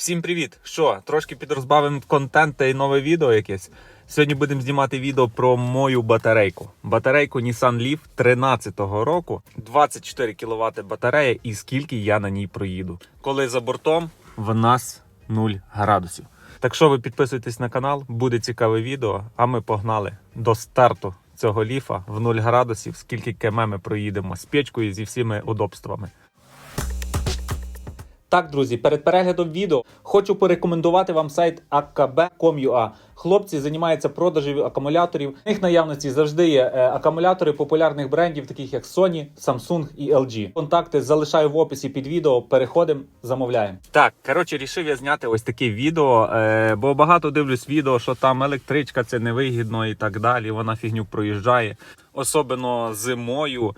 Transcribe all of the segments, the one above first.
Всім привіт! Що, трошки підрозбавимо контент та й нове відео якесь. Сьогодні будемо знімати відео про мою батарейку. Батарейку Nissan Leaf 13-го року, 24 кВт батарея і скільки я на ній проїду. Коли за бортом в нас 0 градусів. Так що ви підписуйтесь на канал, буде цікаве відео, а ми погнали до старту цього ліфа в 0 градусів, скільки км ми проїдемо з печкою зі всіми удобствами. Так, друзі, перед переглядом відео хочу порекомендувати вам сайт akb.com.ua. Хлопці займаються продажем акумуляторів. В них наявності завжди є е, акумулятори популярних брендів, таких як Sony, Samsung і LG. Контакти залишаю в описі під відео. Переходимо, замовляємо. Так, коротше, рішив я зняти ось таке відео, е, бо багато дивлюсь відео, що там електричка це невигідно і так далі. Вона фігню проїжджає, особливо зимою.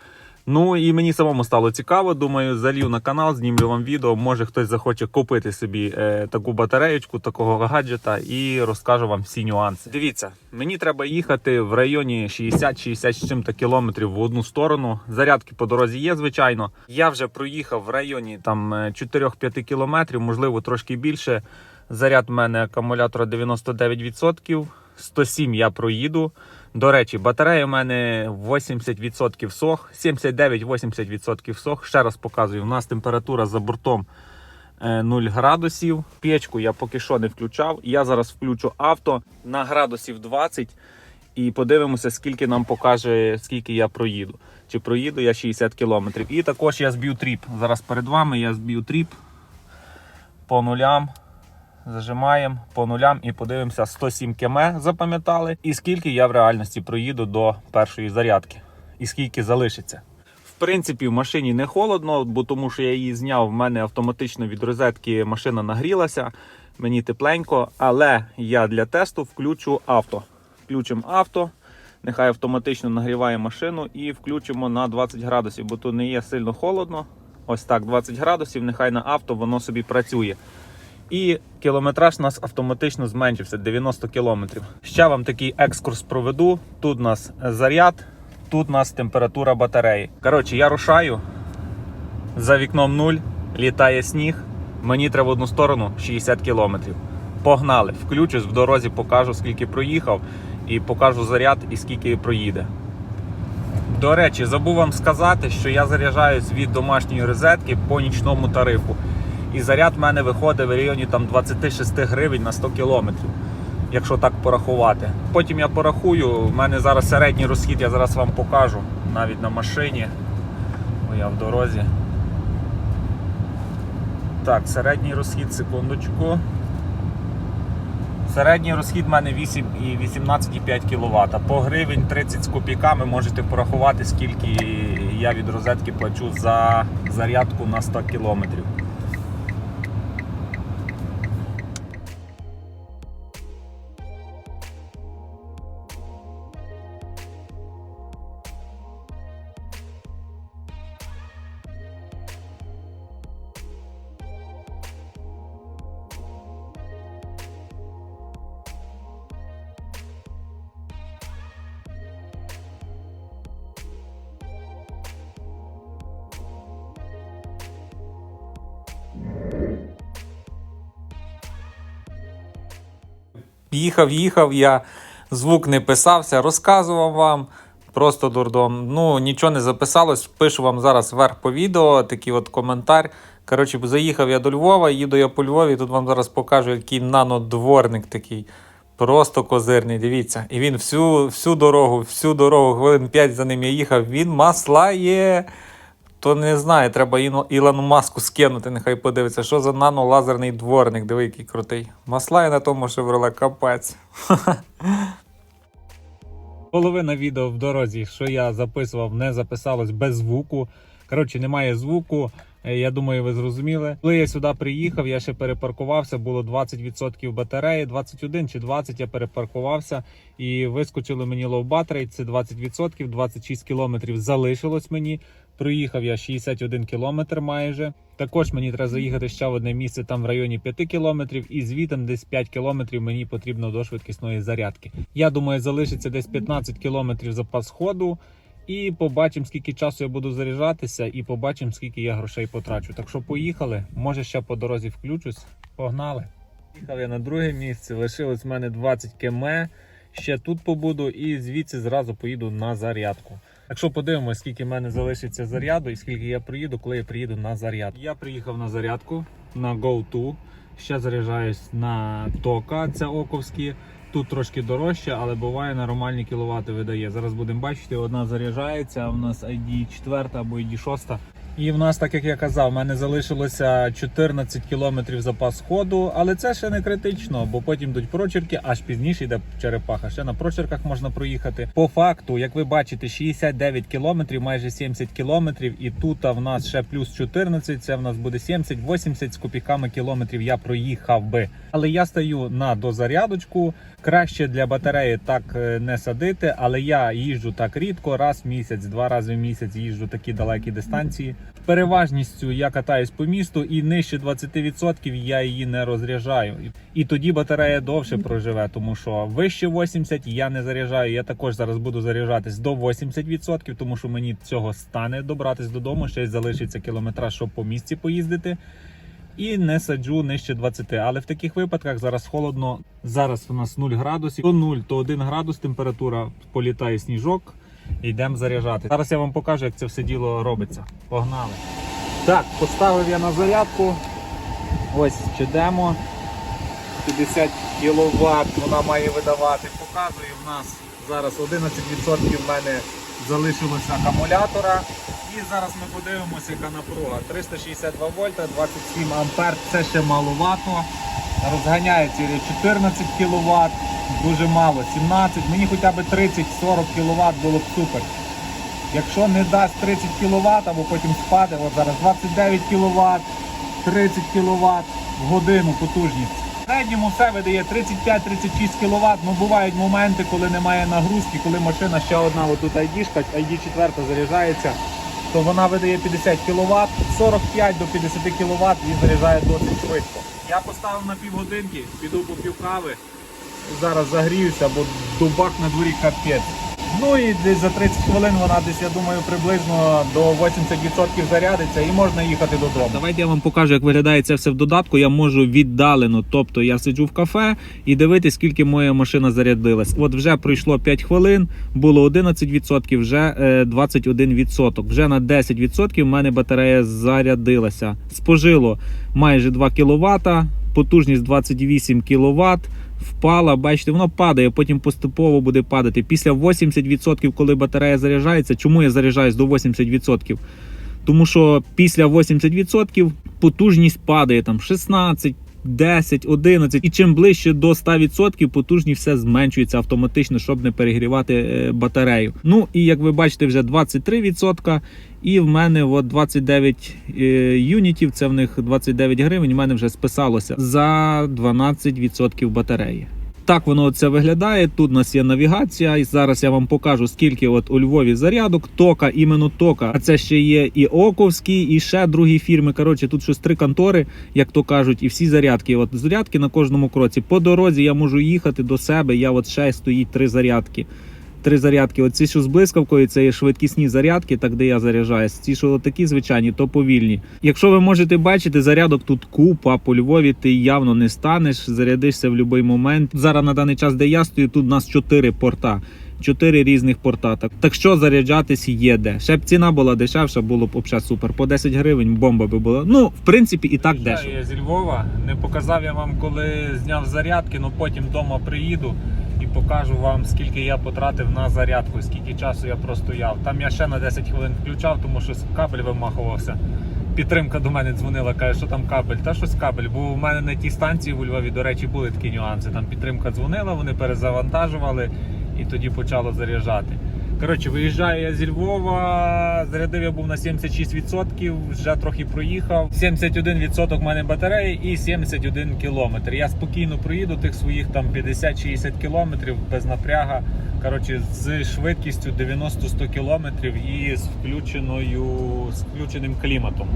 Ну і мені самому стало цікаво. Думаю, залів на канал, знімлю вам відео. Може хтось захоче купити собі е, таку батареєчку, такого гаджета, і розкажу вам всі нюанси. Дивіться, мені треба їхати в районі 60-60 з чим-то кілометрів в одну сторону. Зарядки по дорозі є, звичайно. Я вже проїхав в районі там е, 4-5 кілометрів, можливо, трошки більше. Заряд в мене акумулятора 99%. 107 я проїду. До речі, батарея у мене 80% сох, 79-80% сох. Ще раз показую, у нас температура за бортом е, 0 градусів. Печку я поки що не включав. Я зараз включу авто на градусів 20 і подивимося, скільки нам покаже, скільки я проїду. Чи проїду я 60 кілометрів. І також я зб'ю тріп. Зараз перед вами я зб'ю тріп по нулям. Зажимаємо по нулям і подивимося 107 км запам'ятали. І скільки я в реальності проїду до першої зарядки. І скільки залишиться. В принципі, в машині не холодно, бо тому що я її зняв. В мене автоматично від розетки машина нагрілася. Мені тепленько, але я для тесту включу авто. Включимо авто. Нехай автоматично нагріває машину і включимо на 20 градусів, бо тут не є сильно холодно. Ось так, 20 градусів, нехай на авто воно собі працює. І кілометраж у нас автоматично зменшився 90 кілометрів. Ще вам такий екскурс проведу. Тут у нас заряд, тут у нас температура батареї. Коротше, я рушаю. За вікном 0, літає сніг. Мені треба в одну сторону 60 кілометрів. Погнали! Включусь в дорозі, покажу, скільки проїхав, і покажу заряд і скільки проїде. До речі, забув вам сказати, що я заряджаюсь від домашньої розетки по нічному тарифу. І заряд в мене виходить в районі там 26 гривень на 100 кілометрів, якщо так порахувати. Потім я порахую, в мене зараз середній розхід, я зараз вам покажу навіть на машині. Бо я в дорозі. Так, середній розхід, секундочку. Середній розхід в мене 8,18,5 кВт. По гривень 30 з копійками можете порахувати, скільки я від розетки плачу за зарядку на 100 кілометрів. Їхав, їхав, я звук не писався, розказував вам. Просто дурдом. Ну, нічого не записалось. Пишу вам зараз вверх по відео, такий от коментар. Коротше, заїхав я до Львова, їду я по Львові. Тут вам зараз покажу, який нанодворник такий. Просто козирний, дивіться. І він всю, всю дорогу, всю дорогу, хвилин 5 за ним я їхав, він маслає. То не знаю, треба Ілону Маску скинути, нехай подивиться, що за нанолазерний дворник, диви, який крутий. Маслає на тому шевроле капець. Половина відео в дорозі, що я записував, не записалось без звуку. Коротше, немає звуку. Е, Я думаю, ви зрозуміли. Коли я сюди приїхав, я ще перепаркувався, було 20% батареї, 21 чи 20 я перепаркувався і вискочили мені battery, це 20%, 26 кілометрів залишилось мені. Проїхав я 61 кілометр майже. Також мені треба заїхати ще в одне місце там в районі 5 кілометрів, і звітом десь 5 кілометрів мені потрібно до швидкісної зарядки. Я думаю, залишиться десь 15 кілометрів запас ходу. І побачимо, скільки часу я буду заряджатися, і побачимо, скільки я грошей потрачу. Так що поїхали. Може ще по дорозі включусь. Погнали. Їхав я на друге місце, лишилось в мене 20 км. Ще тут побуду і звідси зразу поїду на зарядку. Якщо подивимось, скільки в мене залишиться заряду і скільки я приїду, коли я приїду на зарядку. Я приїхав на зарядку на GoTo. Ще заряджаюсь на тока, це оковські. Тут трошки дорожче, але буває нормальні кіловати видає. Зараз будемо бачити, одна заряджається, а в нас ID 4 або ID 6. І в нас, так як я казав, в мене залишилося 14 кілометрів запас ходу, але це ще не критично, бо потім йдуть прочерки, аж пізніше йде черепаха. Ще на прочерках можна проїхати. По факту, як ви бачите, 69 кілометрів, майже 70 кілометрів, і тут в нас ще плюс 14, це в нас буде 70-80 з копійками кілометрів я проїхав би. Але я стаю на дозарядочку. Краще для батареї так е, не садити, але я їжджу так рідко, раз в місяць, два рази в місяць їжджу такі далекі дистанції. Переважністю я катаюсь по місту і нижче 20% я її не розряджаю. І тоді батарея довше проживе, тому що вище 80 я не заряджаю. Я також зараз буду заряджатись до 80%, тому що мені цього стане добратись додому. Ще залишиться кілометраж, щоб по місті поїздити. І не саджу нижче 20. Але в таких випадках зараз холодно. Зараз у нас 0 градусів. То 0, то 1 градус температура, політає сніжок. Йдемо заряджати. Зараз я вам покажу, як це все діло робиться. Погнали. Так, поставив я на зарядку. Ось чудемо. 50 кВт вона має видавати. Показую, в нас зараз 11% в мене залишилося акумулятора. І зараз ми подивимося, яка напруга. 362 вольта, 27 ампер, це ще маловато. Розганяється 14 кВт, дуже мало, 17, мені хоча б 30-40 кВт було б супер. Якщо не дасть 30 кВт або потім спаде, от зараз 29 кВт, 30 кВт в годину потужність. В середньому все видає 35-36 кВт, ну бувають моменти, коли немає нагрузки, коли машина ще одна, отут ID-шка, ID 4 заряджається, то вона видає 50 кВт, 45 до 50 кВт він заряджає досить швидко. Я поставив на півгодинки, піду по пів кави, зараз загріюся, бо дубак на дворі капець. Ну і десь за 30 хвилин вона десь, я думаю, приблизно до 80% зарядиться і можна їхати додому. Давайте я вам покажу, як виглядає це все в додатку. Я можу віддалено, тобто я сиджу в кафе і дивитись, скільки моя машина зарядилась. От вже пройшло 5 хвилин, було 11%, вже е, 21%. Вже на 10% в мене батарея зарядилася. Спожило майже 2 кВт, потужність 28 кВт впала, бачите, воно падає, потім поступово буде падати. Після 80%, коли батарея заряджається, чому я заряджаюсь до 80%? Тому що після 80% потужність падає там 16, 10, 11. І чим ближче до 100%, потужність все зменшується автоматично, щоб не перегрівати е, батарею. Ну і як ви бачите, вже 23%. І в мене от 29 е, юнітів, це в них 29 гривень. У мене вже списалося за 12% батареї. Так воно це виглядає. Тут у нас є навігація, і зараз я вам покажу, скільки от у Львові зарядок, тока, іменно тока. А це ще є і Оковський, і ще другі фірми. Коротше, тут щось три контори, як то кажуть, і всі зарядки. От зарядки на кожному кроці. По дорозі я можу їхати до себе. Я от ще стоїть три зарядки. Три зарядки. Оці, що з блискавкою, це є швидкісні зарядки, так де я заряджаюсь. Ці, що такі звичайні, то повільні. Якщо ви можете бачити, зарядок тут купа, по Львові ти явно не станеш, зарядишся в будь-який момент. Зараз на даний час, де я стою, тут у нас чотири порта. Чотири різних порта. Так, так що заряджатись є де. Ще б ціна була дешевша, було б взагалі супер. По 10 гривень бомба би була. Ну, в принципі, і так дешево. Я зі Львова. Не показав я вам, коли зняв зарядки, але потім вдома приїду покажу вам, скільки я потратив на зарядку, скільки часу я простояв. Там я ще на 10 хвилин включав, тому що кабель вимахувався. Підтримка до мене дзвонила, каже, що там кабель. Та щось кабель, бо у мене на тій станції у Львові, до речі, були такі нюанси. Там підтримка дзвонила, вони перезавантажували і тоді почало заряджати. Коротше, виїжджаю я зі Львова, зарядив я був на 76%, вже трохи проїхав. 71% в мене батареї і 71 кілометр. Я спокійно проїду тих своїх там 50-60 кілометрів без напряга. Коротше, з швидкістю 90-100 кілометрів і з включеною з включеним кліматом.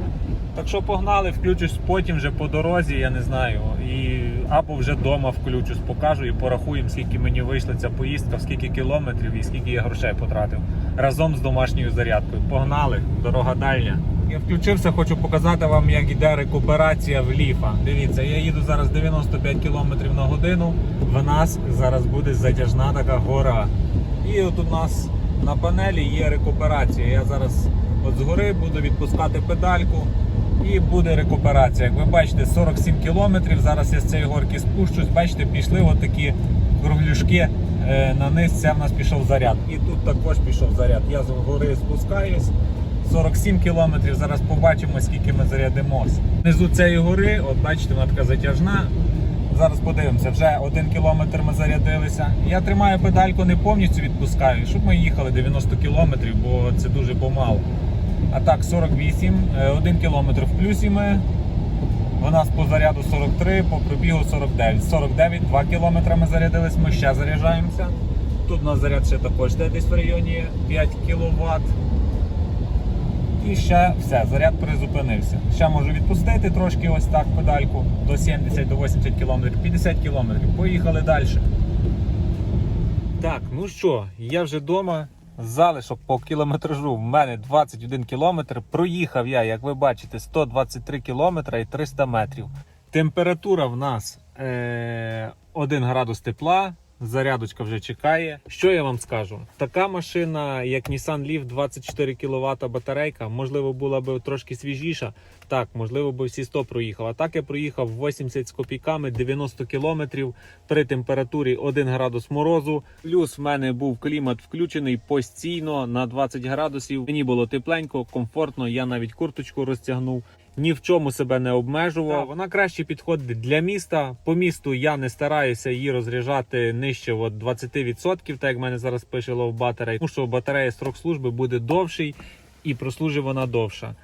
Так що погнали, включусь потім вже по дорозі, я не знаю. І або вже вдома включусь, покажу і порахуємо, скільки мені вийшла ця поїздка, скільки кілометрів і скільки я грошей потратив разом з домашньою зарядкою. Погнали, дорога дальня. Я включився, хочу показати вам, як іде рекуперація в ліфа. Дивіться, я їду зараз 95 км на годину. В нас зараз буде затяжна така гора. І от у нас на панелі є рекуперація. Я зараз от згори буду відпускати педальку. І буде рекуперація. Як ви бачите, 47 кілометрів. Зараз я з цієї горки спущусь. Бачите, пішли отакі кругляшки. Е, На низ це в нас пішов заряд. І тут також пішов заряд. Я з гори спускаюсь. 47 кілометрів. Зараз побачимо, скільки ми зарядимось. Внизу цієї гори, от бачите, вона така затяжна. Зараз подивимося, вже один кілометр ми зарядилися. Я тримаю педальку, не повністю відпускаю, щоб ми їхали 90 кілометрів, бо це дуже помало. А так, 48, е, 1 кілометр в плюсі ми. У нас по заряду 43, по пробігу 49. 49, 2 кілометри ми зарядились, ми ще заряджаємося. Тут у нас заряд ще також десь в районі 5 кВт. І ще все, заряд призупинився. Ще можу відпустити трошки ось так педальку до 70 до 80 км, 50 км. Поїхали далі. Так, ну що, я вже вдома. Залишок по кілометражу в мене 21 кілометр. Проїхав я, як ви бачите, 123 кілометри і 300 метрів. Температура в нас е, 1 градус тепла. Зарядочка вже чекає. Що я вам скажу? Така машина, як Nissan Leaf, 24 кВт батарейка, можливо, була б трошки свіжіша. Так, можливо, би всі 100 проїхав. А так я проїхав 80 з копійками, 90 кілометрів при температурі 1 градус морозу. Плюс в мене був клімат включений постійно на 20 градусів. Мені було тепленько, комфортно. Я навіть курточку розтягнув. Ні в чому себе не обмежував. Вона краще підходить для міста. По місту я не стараюся її розряджати нижче от 20%, так як в мене зараз пише лов Battery, тому що батарея строк служби буде довший і прослужить вона довша.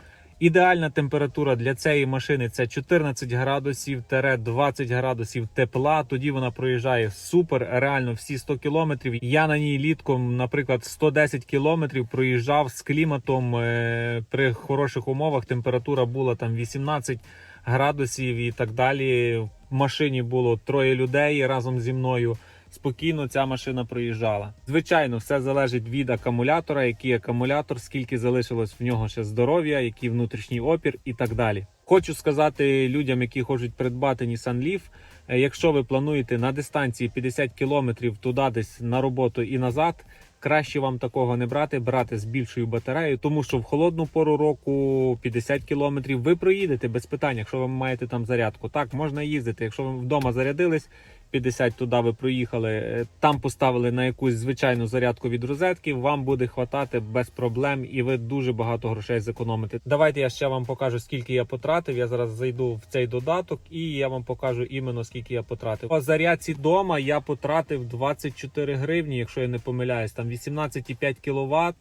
Ідеальна температура для цієї машини це 14 градусів 20 градусів тепла. Тоді вона проїжджає супер, реально всі 100 кілометрів. Я на ній літком, наприклад, 110 кілометрів проїжджав з кліматом е, при хороших умовах. Температура була там 18 градусів і так далі. В машині було троє людей разом зі мною. Спокійно ця машина проїжджала. Звичайно, все залежить від акумулятора, який акумулятор, скільки залишилось в нього ще здоров'я, який внутрішній опір і так далі. Хочу сказати людям, які хочуть придбати Nissan Leaf, е, якщо ви плануєте на дистанції 50 км туди десь на роботу і назад. Краще вам такого не брати, брати з більшою батареєю, тому що в холодну пору року 50 кілометрів ви проїдете без питань, якщо ви маєте там зарядку. Так, можна їздити. Якщо ви вдома зарядились, 50 туди ви проїхали, е, там поставили на якусь звичайну зарядку від розетки, вам буде хватати без проблем, і ви дуже багато грошей зекономите. Давайте я ще вам покажу, скільки я потратив. Я зараз зайду в цей додаток і я вам покажу іменно скільки я потратив. По зарядці дома я потратив 24 гривні, якщо я не помиляюсь, там 18,5 кВт.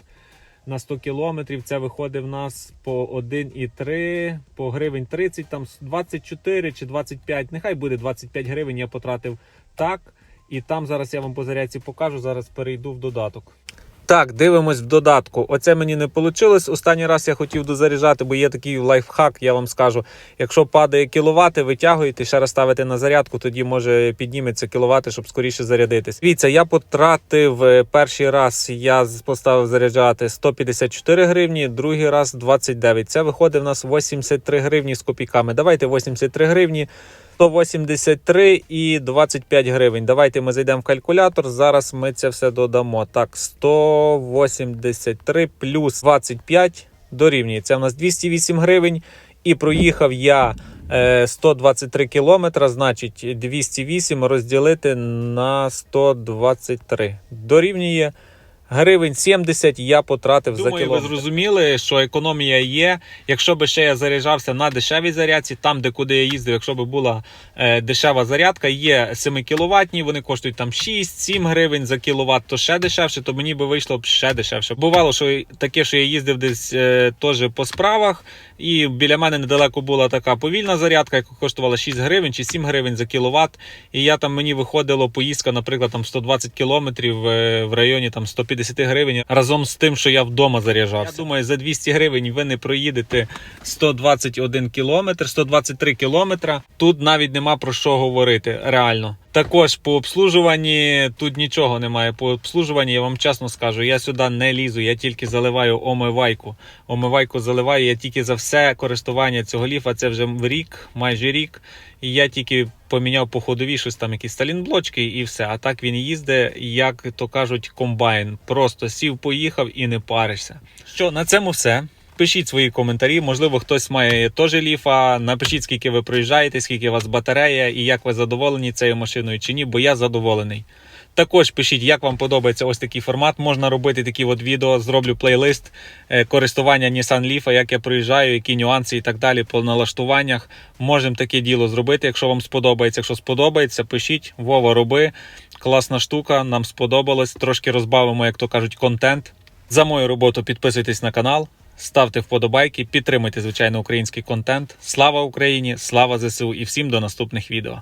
На 100 кілометрів це виходить в нас по 1,3, по гривень 30, там 24 чи 25, нехай буде 25 гривень, я потратив так. І там зараз я вам по зарядці покажу, зараз перейду в додаток. Так, дивимось в додатку. Оце мені не вийшло. Останній раз я хотів дозаряджати, бо є такий лайфхак, я вам скажу. Якщо падає кіловати, витягуєте, ще раз ставите на зарядку, тоді може підніметься кіловати, щоб скоріше зарядитись. Дивіться, я потратив е, перший раз, я поставив заряджати 154 гривні, другий раз 29. Це виходить в нас 83 гривні з копійками. Давайте 83 гривні. 183 і 25 гривень. Давайте ми зайдемо в калькулятор. Зараз ми це все додамо. Так, 183 плюс 25 дорівнює. Це у нас 208 гривень. І проїхав я е, 123 кілометра, значить 208 розділити на 123. Дорівнює гривень 70 я потратив Думаю, за ви зрозуміли, що економія є. Якщо би ще я заряджався на дешевій зарядці, там, де куди я їздив, якщо б була е, дешева зарядка, є 7 кіловатні, вони коштують там 6-7 гривень за кіловат, то ще дешевше, то мені би вийшло б ще дешевше. Бувало, що таке, що я їздив десь е, теж по справах, і біля мене недалеко була така повільна зарядка, яка коштувала 6 гривень чи 7 гривень за кіловат. І я там мені виходило поїздка, наприклад, там 120 кілометрів е, в районі там 150 гривень разом з тим, що я вдома заряджався. Я думаю, за 200 гривень ви не проїдете 121 кілометр, 123 кілометра. Тут навіть нема про що говорити. Реально. Також по обслужуванні тут нічого немає. По обслужуванні я вам чесно скажу, я сюди не лізу, я тільки заливаю омивайку. Омивайку заливаю я тільки за все користування цього ліфа. Це вже рік, майже рік. І я тільки поміняв по ходові щось там, якісь сталінблочки і все. А так він їздить, як то кажуть, комбайн. Просто сів, поїхав і не паришся. Що на цьому все. Пишіть свої коментарі. Можливо, хтось має теж ліфа. Напишіть, скільки ви проїжджаєте, скільки у вас батарея і як ви задоволені цією машиною чи ні, бо я задоволений. Також пишіть, як вам подобається ось такий формат. Можна робити такі от відео. Зроблю плейлист е, користування Nissan Leaf, як я проїжджаю, які нюанси і так далі по налаштуваннях. Можемо таке діло зробити. Якщо вам сподобається, якщо сподобається, пишіть. Вова, роби. Класна штука, нам сподобалось. Трошки розбавимо, як то кажуть, контент. За мою роботу підписуйтесь на канал. Ставте вподобайки, підтримуйте звичайно український контент. Слава Україні! Слава ЗСУ і всім до наступних відео.